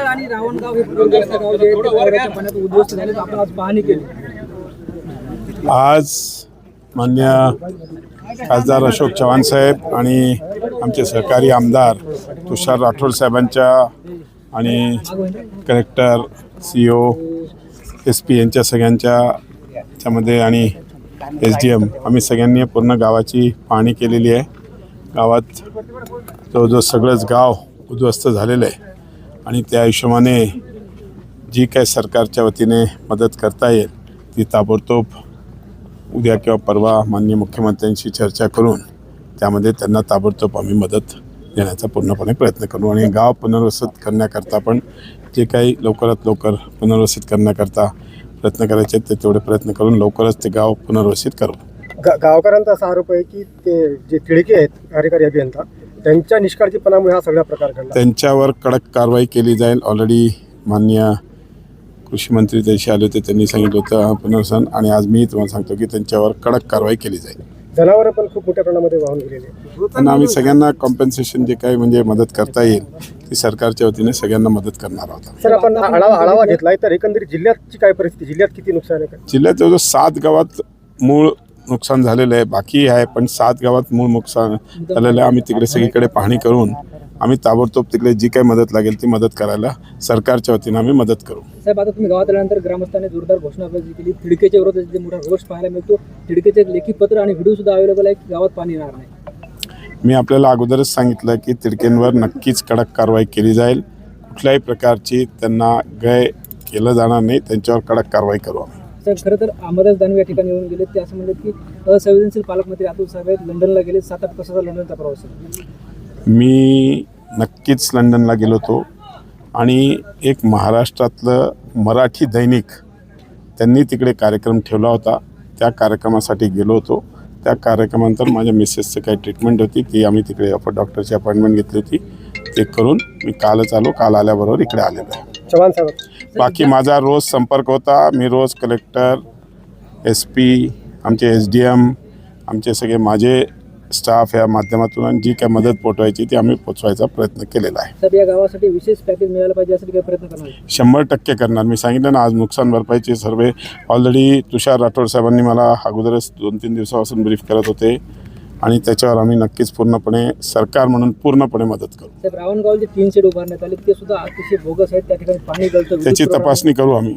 आणि रावणगाव हे उद्ध्वस्त झाले आपण आज पाहणी केली आज मान्य खासदार अशोक चव्हाण साहेब आणि आमचे सहकारी आमदार तुषार राठोड साहेबांच्या आणि collector C O S P यांच्या सगळ्यांच्या त्यामध्ये आणि एस डी एम. आम्ही सगळ्यांनी पूर्ण गावाची पाहणी केलेली आहे. गावात जवळजवळ सगळंच गाव उद्ध्वस्त झालेलं आहे आणि त्या हिशोबाने जी काय सरकारच्या वतीने मदत करता येईल ती ताबडतोब उद्या किंवा परवा माननीय मुख्यमंत्र्यांशी चर्चा करून त्यामध्ये त्यांना ताबडतोब आम्ही मदत देण्याचा पूर्णपणे प्रयत्न करू. आणि गाव पुनर्वसित करण्याकरता पण जे काही लवकरात लवकर पुनर्वसित करण्याकरता प्रयत्न करायचे आहेत ते तेवढे प्रयत्न करून लवकरच ते गाव पुनर्वसित करू गा- गावकऱ्यांचा असा आरोप आहे की ते जे तिडके आहेत कार्यकारी अभियंता त्यांच्या निष्काळजीपणामुळे हा सगळा प्रकार घडला. त्यांच्यावर कडक कारवाई केली जाईल. ऑलरेडी मान्य कृषी मंत्री त्याशी आले होते त्यांनी सांगितलं होतं हा पुनर्वसन आणि आज मी तुम्हाला सांगतो की त्यांच्यावर कडक कारवाई केली जाईल. जनावरं पण खूप मोठ्या प्रमाणामध्ये वाहून गेलेली आहेत. त्यांना आम्ही सगळ्यांना कॉम्पेन्सेशन जे काही म्हणजे मदत करता येईल ती सरकारच्या वतीने सगळ्यांना मदत करणार आहोत सर आपण आढावा आढावा घेतलाय तर एकंदरीत जिल्ह्याची काय परिस्थिती? जिल्ह्यात किती नुकसान आहे? जिल्ह्यात जवळजवळ सात गावात मूळ नुकसान झालेलं आहे बाकी आहे पण सात गावात मूळ नुकसान झालेलं आहे. आम्ही तिकडे सगळीकडे पाहणी करून आम्ही ताबडतोब तिकडे जी काही मदत लागेल ती मदत करायला सरकारच्या वतीने आम्ही मदत करू. साहेब आता तुम्ही गावात आल्यानंतर ग्रामस्थांनी जोरदार घोषणाबाजी केली तिडकेच्या विरोधात जे मोठा रोष पाहायला मिळतो तिडकेचे एक लेखी पत्र आणि व्हिडिओ सुद्धा अवेलेबल आहे की गावात पाणी येणार नाही? मी आपल्याला अगोदरच सांगितलं की तिडकेंवर नक्कीच कडक कारवाई केली जाईल. कुठल्याही प्रकारची त्यांना गय केलं जाणार नाही त्यांच्यावर कडक कारवाई करू आम्ही. साहेब खरं तर अमरदास दानवे या ठिकाणी येऊन गेले ते असं म्हणले की असंवेदनशील पालकमंत्री अतुल साहेब लंडनला गेले सात आठ तासाचा लंडनचा प्रवास आहे. मी नक्कीच लंडनला गेलो होतो. आणि एक महाराष्ट्रातलं मराठी दैनिक त्यांनी तिकडे कार्यक्रम ठेवला होता. त्या कार्यक्रमासाठी गेलो होतो. त्या कार्यक्रमानंतर माझ्या मिसेसचं काही ट्रीटमेंट होती. ती आम्ही तिकडे अपर डॉक्टरची अपॉइंटमेंट घेतली होती. ते करून मी कालच आलो. काल आल्याबरोबर इकडे आलेलो आहे. चव्हाण साहेब. बाकी माझा रोज संपर्क होता. मी रोज कलेक्टर एस पी आमचे एस डी एम आमचे सगळे माझे स्टाफ या माध्यमातून आणि जी काय मदत पोचवायची ती आम्ही पोचवायचा प्रयत्न केलेला आहे. साहेब या गावासाठी विशेष पॅकेज मिळालं पाहिजे यासाठी प्रयत्न करणार? शंभर टक्के करणार. मी सांगितलं ना आज नुकसान भरपाईचे सर्वे ऑलरेडी तुषार राठोड साहेबांनी मला अगोदरच दोन तीन दिवसापासून ब्रीफ करत होते आणि त्याच्यावर आम्ही नक्कीच पूर्णपणे सरकार म्हणून पूर्णपणे मदत करू. साहेब रावणगाव जे तीन शेड उभारण्यात आले ते सुद्धा अतिशय बोगस आहेत. त्या ठिकाणी पाणी गळतं त्याची तपासणी करू आम्ही.